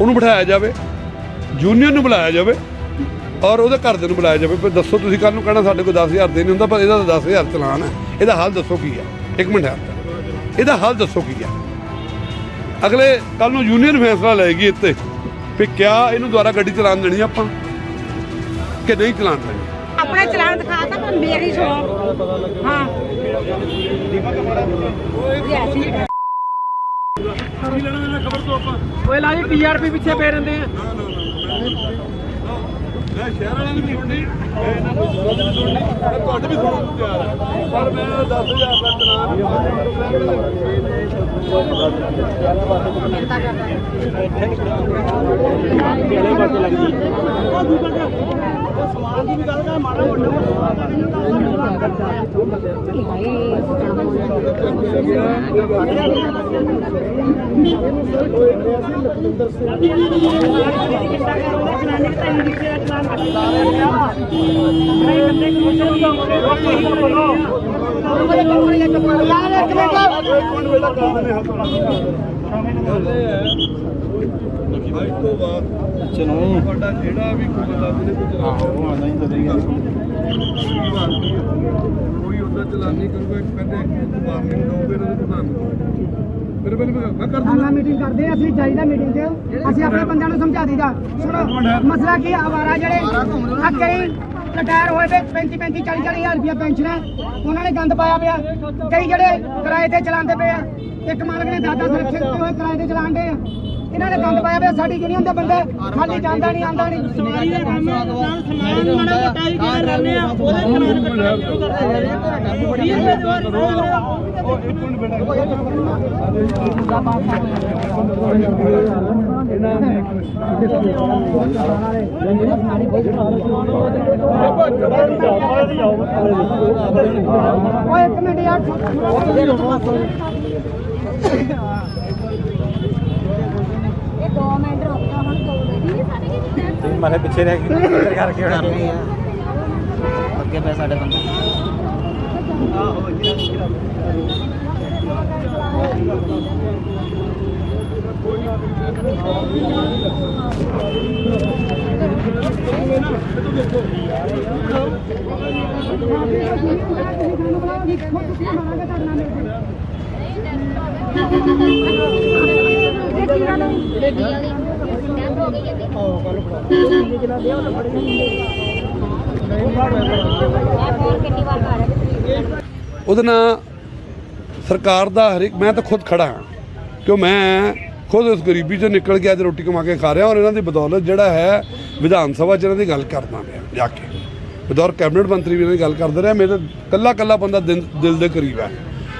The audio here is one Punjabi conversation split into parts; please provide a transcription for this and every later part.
ਉਹਨੂੰ ਬਿਠਾਇਆ ਜਾਵੇ ਜੂਨੀਅਰ ਨੂੰ ਬੁਲਾਇਆ ਜਾਵੇ ਔਰ ਉਹਦੇ ਘਰਦਿਆਂ ਨੂੰ ਬੁਲਾਇਆ ਜਾਵੇ। ਵੀ ਦੱਸੋ ਤੁਸੀਂ ਕੱਲ ਨੂੰ ਕਹਿਣਾ ਸਾਡੇ ਕੋਲ 10000 ਦੇ ਨਹੀਂ ਹੁੰਦਾ, ਪਰ ਇਹਦਾ ਤਾਂ 10000 ਚਲਾਨ ਹੈ। ਇਹਦਾ ਹੱਲ ਦੱਸੋ ਕੀ ਹੈ? ਇੱਕ ਮਿੰਟ ਹੈ। ਇਹਦਾ ਹੱਲ ਦੱਸੋ ਕੀ ਹੈ? ਅਗਲੇ ਕੱਲ ਨੂੰ ਯੂਨੀਅਨ ਫੈਸਲਾ ਲਏਗੀ ਇੱਥੇ ਵੀ ਕਿਆ ਇਹਨੂੰ ਦੁਬਾਰਾ ਗੱਡੀ ਚਲਾਉਣ ਦੇਣੀ ਆਪਾਂ ਕਿ ਨਹੀਂ ਚਲਾਉਣ ਦੇਣੀ? ਆਪਣੇ ਚਲਾਨ ਦਿਖਾ ਪਰ ਮੇਰੀ ਸੁਣੋ ਹਾਂ। ਓਏ ਲਾ ਜੀ ਟੀਆਰਪੀ ਪਿੱਛੇ ਪੈ ਰਹਿੰਦੇ ਆ। ਮੈਂ ਸ਼ਹਿਰ ਵਾਲਿਆਂ ਨੂੰ ਵੀ ਸੁਣਨੀ। ਇਹਨਾਂ ਨੂੰ ਸੁਣਨੀ। ਤੁਹਾਡੇ ਵੀ ਸੁਣਨ ਨੂੰ ਤਿਆਰ ਹੈ ਪਰ ਮੈਂ 10000 ਦਾ ਚਲਾਨ ਅੱਜ ਤੋਂ ਬਾਅਦ ਚਲੋ ਤੁਹਾਡਾ ਜਿਹੜਾ ਵੀ ਕੋਈ ਬੰਦਾ ਜਿਹਨੇ ਕੋਈ ਚਲਾਨ ਉਹ ਹੀ। ਤਾਂ ਕੋਈ ਉਹਦਾ ਚਲਾਨ ਕਰੂਗਾ ਇੱਕ ਕਹਿੰਦੇ ਵਾਰਨਿੰਗ ਦੋ ਉਹਦੇ ਪ੍ਰਧਾਨ ਨੂੰ ਮੇਰੇ ਪਹਿਲੇ ਮੈਂ ਕਰ ਦੂੰਗਾ। ਮੀਟਿੰਗ ਕਰਦੇ ਆ, ਅਸੀਂ ਜਾਈਦਾ ਮੀਟਿੰਗ 'ਚ। ਅਸੀਂ ਆਪਣੇ ਬੰਦਿਆਂ ਨੂੰ ਸਮਝਾ ਦਈਦਾ। ਸੁਣੋ ਮਸਲਾ ਕੀ ਆਵਾਰਾ ਜਿਹੜੇ ਕਈ ਰਿਟਾਇਰ ਹੋਏ ਤੇ 35 35 40 40 ਹਜ਼ਾਰ ਰੁਪਇਆ ਪੈਨਸ਼ਨ ਹੈ। ਉਹਨਾਂ ਨੇ ਗੰਦ ਪਾਇਆ ਪਿਆ। ਕਈ ਜਿਹੜੇ ਕਿਰਾਏ ਤੇ ਚਲਾਉਂਦੇ ਪਏ ਆ ਇੱਕ ਮਾਲਕ ਨੇ ਦਾਦਾ ਸੁਰੱਖਿਅਤ ਤੇ ਹੋਏ ਕਿਰਾਏ ਤੇ ਚਲਾਉਂਦੇ ਆ। ਇਹਨਾਂ ਨੇ ਗੰਦ ਪਾਇਆ ਪਿਆ ਸਾਡੀ ਯੂਨੀਅਨ ਦੇ ਬੰਦੇ ਖਾਲੀ ਜਾਂਦਾ ਨਹੀਂ ਆਂਦਾ ਨਹੀਂ। ਸਵਾਰੀ ਦਾ ਕੰਮ ਨਾਲ ਸਮਾਨ ਮੜਾ ਮੋਟਾ ਹੀ ਕਰ ਰਹੇ ਆ ਉਹਦੇ ਚਲਾਨ ਕੱਟਣਾ ਸ਼ੁਰੂ ਕਰਦੇ ਆ? ਬੜੀ ਓਏ ਇੱਕ ਮਿੰਟ ਯਾਰ ਇਹ 2 ਮਿੰਟ ਰੁਕ ਜਾ ਹੁਣ ਕੋਲ ਬੈਠੀ ਸਾਡੇ ਕਿੰਨੀ ਮਾਰੇ ਪਿੱਛੇ ਰਹਿ ਗਏ। ਇੱਧਰ ਕਰਕੇ ਹੁਣ ਅੱਗੇ ਪੈ ਸਾਡੇ ਬੰਦੇ। ਉਹਦੇ ਨਾਲ ਸਰਕਾਰ ਦਾ ਹਰ ਇੱਕ ਮੈਂ ਤਾਂ ਖੁਦ ਖੜਾ ਹਾਂ ਕਿਉਂ ਮੈਂ ਖੁਦ ਇਸ ਗਰੀਬੀ ਚੋਂ ਨਿਕਲ ਕੇ ਅੱਜ ਰੋਟੀ ਕਮਾ ਕੇ ਖਾ ਰਿਹਾ ਔਰ ਇਹਨਾਂ ਦੀ ਬਦੌਲਤ ਜਿਹੜਾ ਹੈ ਵਿਧਾਨ ਸਭਾ 'ਚ ਇਹਨਾਂ ਦੀ ਗੱਲ ਕਰਦਾ ਪਿਆ, ਜਾ ਕੇ। ਬਦੌਰ ਕੈਬਨਿਟ ਮੰਤਰੀ ਵੀ ਇਹਨਾਂ ਦੀ ਗੱਲ ਕਰਦੇ ਰਿਹਾ, ਮੇਰੇ ਕੱਲਾ ਕੱਲਾ ਬੰਦਾ ਦਿਲ ਦਿਲ ਦੇ ਕਰੀਬ ਹੈ।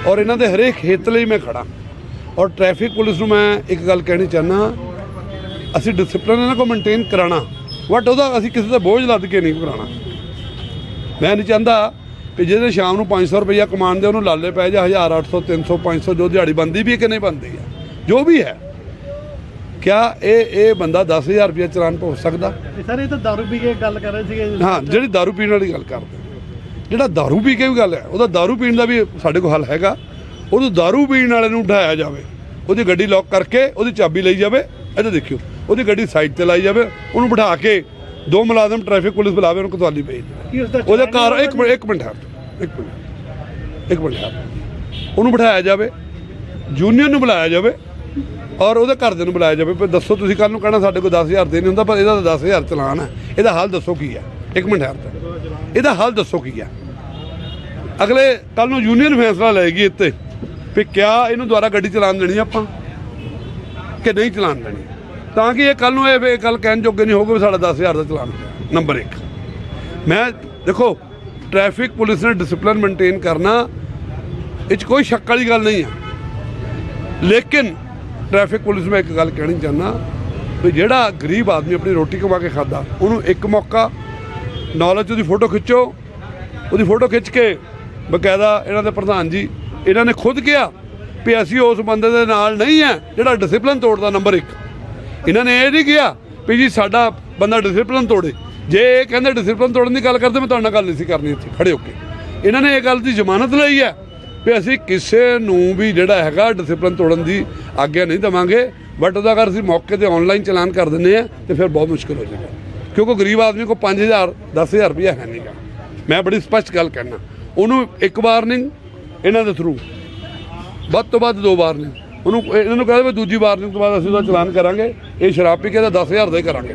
ਔਰ ਇਹਨਾਂ ਦੇ ਹਰੇਕ ਹਿੱਤ ਲਈ ਮੈਂ ਖੜਾ। ਔਰ ਟ੍ਰੈਫਿਕ ਪੁਲਿਸ ਨੂੰ ਮੈਂ ਇੱਕ ਗੱਲ ਕਹਿਣੀ ਚਾਹਨਾ ਅਸੀਂ ਡਿਸਪਲਿਨ ਇਹਨਾਂ ਕੋ ਮੇਨਟੇਨ ਕਰਾਣਾ ਬਟ ਉਹਦਾ ਅਸੀਂ ਕਿਸੇ ਦਾ ਬੋਝ ਲੱਦ ਕੇ ਨਹੀਂ ਕਰਾਣਾ ਮੈਂ ਨਹੀਂ ਚਾਹੁੰਦਾ ਕਿ ਜਿਹਦੇ ਸ਼ਾਮ ਨੂੰ 500 ਰੁਪਈਆ ਕਮਾਉਣ ਦੇ ਉਹਨੂੰ ਲਾਲੇ ਪੈ ਜਾ 1800 300 500 ਜੋ ਦਿਹਾੜੀ ਬੰਦੀ ਵੀ ਹੈ ਕਿ ਨਹੀਂ ਬੰਦੀ ਹੈ ਜੋ ਵੀ ਹੈ ਕਿਆ ਇਹ ਇਹ ਬੰਦਾ 10000 ਰੁਪਈਆ ਚਲਾਨ ਭੁਗਤ ਸਕਦਾ ਸਰ ਇਹ ਤਾਂ ਦਾਰੂ ਪੀ ਕੇ ਗੱਲ ਕਰ ਰਹੇ ਸੀਗੇ ਹਾਂ ਜਿਹੜੀ दारू ਪੀਣ ਵਾਲੀ ਗੱਲ ਕਰਦੇ ਜਿਹੜਾ दारू ਪੀ ਕੇ ਵੀ ਗੱਲ ਹੈ ਉਹਦਾ दारू ਪੀਣ ਦਾ ਵੀ ਸਾਡੇ ਕੋਲ ਹੱਲ ਹੈਗਾ ਉਹਨੂੰ दारू ਪੀਣ ਵਾਲੇ ਨੂੰ ਉਠਾਇਆ ਜਾਵੇ ਉਹਦੀ ਗੱਡੀ ਲੌਕ ਕਰਕੇ ਉਹਦੀ ਚਾਬੀ ਲਈ ਜਾਵੇ ਇੱਧਰ ਦੇਖਿਓ ਉਹਦੀ ਗੱਡੀ ਸਾਈਡ ਤੇ ਲਾਈ ਜਾਵੇ ਉਹਨੂੰ ਬਿਠਾ ਕੇ ਦੋ ਮੁਲਾਜ਼ਮ ਟ੍ਰੈਫਿਕ ਪੁਲਿਸ ਬੁਲਾਵੇ ਉਹਨੂੰ ਕੋਤਵਾਲੀ ਭੇਜ ਕੀ ਉਹਦੇ ਘਰ ਇੱਕ ਮਿੰਟ ਇੱਕ ਮਿੰਟ ਠਹਿਰ ਇੱਕ ਮਿੰਟ ਇੱਕ ਮਿੰਟ ਠਹਿਰ ਉਹਨੂੰ ਬਿਠਾਇਆ ਜਾਵੇ ਜੂਨੀਅਰ ਨੂੰ ਬੁਲਾਇਆ ਜਾਵੇ ਔਰ ਉਹਦੇ ਘਰਦਿਆਂ ਨੂੰ ਬੁਲਾਇਆ ਜਾਵੇ ਵੀ ਦੱਸੋ ਤੁਸੀਂ ਕੱਲ ਨੂੰ ਕਹਿਣਾ ਸਾਡੇ ਕੋਲ 10000 ਦੇ ਨਹੀਂ ਹੁੰਦਾ ਪਰ ਇਹਦਾ ਤਾਂ 10000 ਚਲਾਨ ਹੈ। ਇਹਦਾ ਹੱਲ ਦੱਸੋ ਕੀ ਹੈ? ਇੱਕ ਮਿੰਟ ਠਹਿਰ ਇਹਦਾ ਹੱਲ ਦੱਸੋ ਕੀ ਹੈ? ਅਗਲੇ ਕੱਲ ਨੂੰ ਯੂਨੀਅਨ ਫੈਸਲਾ ਲਏਗੀ ਇੱਥੇ ਵੀ ਕਿਆ ਇਹਨੂੰ ਦੁਬਾਰਾ ਗੱਡੀ ਚਲਾਉਣ ਦੇਣੀ ਆਪਾਂ? ਕਿ ਨਹੀਂ ਚਲਾਉਣ ਦੇਣੀ। ਤਾਂ ਕਿ ਇਹ ਕੱਲ ਨੂੰ ਇਹ ਇਹ ਗੱਲ ਕਹਿਣ ਜੋਗੇ ਨਹੀਂ ਹੋਊਗਾ ਵੀ ਸਾਡਾ 10000 ਦਾ ਚਲਾਨ ਨੰਬਰ 1 ਮੈਂ, ਦੇਖੋ ਟ੍ਰੈਫਿਕ ਪੁਲਿਸ ਨੇ ਡਿਸਪਲਿਨ ਮੇਨਟੇਨ ਕਰਨਾ, ਇਹ 'ਚ ਕੋਈ ਸ਼ੱਕ ਵਾਲੀ ਗੱਲ ਨਹੀਂ ਹੈ ਲੇਕਿਨ ਟ੍ਰੈਫਿਕ ਪੁਲਿਸ ਮੈਂ ਇੱਕ ਗੱਲ ਕਹਿਣੀ ਚਾਹੁੰਦਾ ਵੀ ਜਿਹੜਾ ਗਰੀਬ ਆਦਮੀ ਆਪਣੀ ਰੋਟੀ ਕਮਾ ਕੇ ਖਾਦਾ, ਉਹਨੂੰ ਇੱਕ ਮੌਕਾ ਨੌਲੇਜ ਉਹਦੀ ਫੋਟੋ ਖਿੱਚੋ, ਉਹਦੀ ਫੋਟੋ ਖਿੱਚ ਕੇ ਬਕਾਇਦਾ ਇਹਨਾਂ ਦੇ ਪ੍ਰਧਾਨ ਜੀ, ਇਹਨਾਂ ਨੇ ਖੁਦ ਕਿਹਾ ਵੀ ਅਸੀਂ ਉਸ ਬੰਦੇ ਦੇ ਨਾਲ ਨਹੀਂ ਹੈ, ਜਿਹੜਾ ਡਿਸਪਲਿਨ ਤੋੜਦਾ ਨੰਬਰ 1 ਇਹਨਾਂ ਨੇ ਇਹ ਨਹੀਂ ਕਿਹਾ ਵੀ ਜੀ ਸਾਡਾ ਬੰਦਾ ਡਿਸਪਲਿਨ ਤੋੜੇ। ਜੇ ਇਹ ਕਹਿੰਦੇ ਡਿਸਪਲਿਨ ਤੋੜਨ ਦੀ ਗੱਲ ਕਰਦੇ, ਮੈਂ ਤੁਹਾਡੇ ਨਾਲ ਗੱਲ ਨਹੀਂ ਸੀ ਕਰਨੀ ਇੱਥੇ। ਖੜੇ ਹੋ ਕੇ। ਇਹਨਾਂ ਨੇ ਇਹ ਗੱਲ ਦੀ ਜ਼ਮਾਨਤ ਲਈ ਹੈ ਵੀ ਅਸੀਂ ਕਿਸੇ ਨੂੰ ਵੀ ਜਿਹੜਾ ਹੈਗਾ ਡਿਸਪਲਿਨ ਤੋੜਨ ਦੀ ਆਗਿਆ ਨਹੀਂ ਦਵਾਂਗੇ ਬਟ ਉਹਦਾ ਅਗਰ ਅਸੀਂ ਮੌਕੇ ਤੇ ਆਨਲਾਈਨ ਚਲਾਨ ਕਰ ਦਿੰਦੇ ਆ ਤੇ ਫਿਰ ਬਹੁਤ ਮੁਸ਼ਕਲ ਹੋ ਜਾਏਗਾ। ਕਿਉਂਕਿ ਗਰੀਬ ਆਦਮੀ ਕੋ 5000 10000 ਰੁਪਇਆ ਹੈ ਨਹੀਂਗਾ ਮੈਂ ਬੜੀ ਸਪਸ਼ਟ ਗੱਲ ਕਹਿਣਾ। ਉਹਨੂੰ ਇੱਕ ਵਾਰਨਿੰਗ ਇਹਨਾਂ ਦੇ ਥਰੂ ਵੱਧ ਤੋਂ ਵੱਧ ਦੋ ਵਾਰ ਨੇ ਉਹਨੂੰ ਇਹਨਾਂ ਨੂੰ ਕਹਿੰਦੇ ਵੀ ਦੂਜੀ ਵਾਰ ਤੋਂ ਬਾਅਦ ਅਸੀਂ ਉਹਦਾ ਚਲਾਨ ਕਰਾਂਗੇ। ਇਹ ਸ਼ਰਾਬ ਪੀ ਕੇ ਤਾਂ 10000 ਦਾ ਹੀ ਕਰਾਂਗੇ।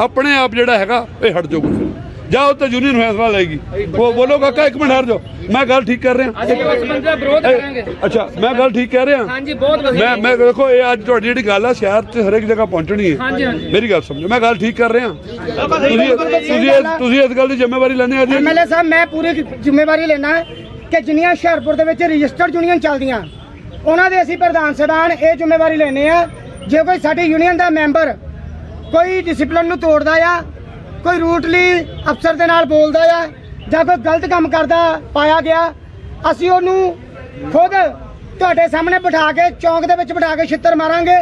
ਆਪਣੇ ਆਪ ਜਿਹੜਾ ਹੈਗਾ ਇਹ ਹਟ ਜਾਊਗਾ ਫਿਰ। ਜਾਓ ਤੇ ਯੂਨੀਅਨ ਫੈਸਲਾ ਲਏਗੀ। ਉਹ ਬੋਲੋ ਕਾਕਾ ਇੱਕ ਮਿੰਟ ਹਟ ਜਾਓ। ਮੈਂ ਗੱਲ ਠੀਕ ਕਰ ਰਿਹਾ। ਅਸੀਂ ਉਸ ਬੰਦੇ ਦਾ ਵਿਰੋਧ ਕਰਾਂਗੇ। ਅੱਛਾ ਮੈਂ ਗੱਲ ਠੀਕ ਕਹਿ ਰਿਹਾ। ਹਾਂਜੀ ਬਹੁਤ ਵਧੀਆ। ਮੈਂ ਮੈਂ ਦੇਖੋ ਇਹ ਅੱਜ ਤੁਹਾਡੀ ਜਿਹੜੀ ਗੱਲ ਆ ਸ਼ਹਿਰ 'ਚ ਹਰੇਕ ਜਗ੍ਹਾ ਪਹੁੰਚਣੀ ਹੈ। ਹਾਂਜੀ, ਹਾਂਜੀ। ਮੇਰੀ ਗੱਲ ਸਮਝੋ। ਮੈਂ ਗੱਲ ਠੀਕ ਕਰ ਰਿਹਾ। ਤੁਸੀਂ ਤੁਸੀਂ ਇਸ- ਗੱਲ ਦੀ ਜ਼ਿੰਮੇਵਾਰੀ ਲੈਣੀ ਹੈ ਜੀ ਐਮਐਲਏ ਸਾਹਿਬ ਮੈਂ ਪੂਰੀ ਜ਼ਿੰਮੇਵਾਰੀ ਲੈਣਾ ਕਿ ਜਿੰਨੀਆਂ ਹੁਸ਼ਿਆਰਪੁਰ ਦੇ ਵਿੱਚ ਰਜਿਸਟਰਡ ਯੂਨੀਅਨ ਚੱਲਦੀਆਂ, ਉਹਨਾਂ ਦੇ ਅਸੀਂ ਪ੍ਰਧਾਨ ਸਦਾਨ ਇਹ ਜ਼ਿੰਮੇਵਾਰੀ ਲੈਨੇ ਆ ਜੇ ਕੋਈ ਸਾਡੀ ਯੂਨੀਅਨ ਦਾ ਮੈਂਬਰ ਕੋਈ ਡਿਸਪਲਿਨ ਨੂੰ ਤੋੜਦਾ ਆ, ਕੋਈ ਰੂਟਲੀ ਅਫਸਰ ਦੇ ਨਾਲ ਬੋਲਦਾ ਆ, ਜਾਂ ਕੋਈ ਗਲਤ ਕੰਮ ਕਰਦਾ ਪਾਇਆ ਗਿਆ, ਅਸੀਂ ਉਹਨੂੰ ਖੁਦ ਤੁਹਾਡੇ ਸਾਹਮਣੇ ਬਿਠਾ ਕੇ, ਚੌਂਕ ਦੇ ਵਿੱਚ ਬਿਠਾ ਕੇ ਛਿੱਤਰ ਮਾਰਾਂਗੇ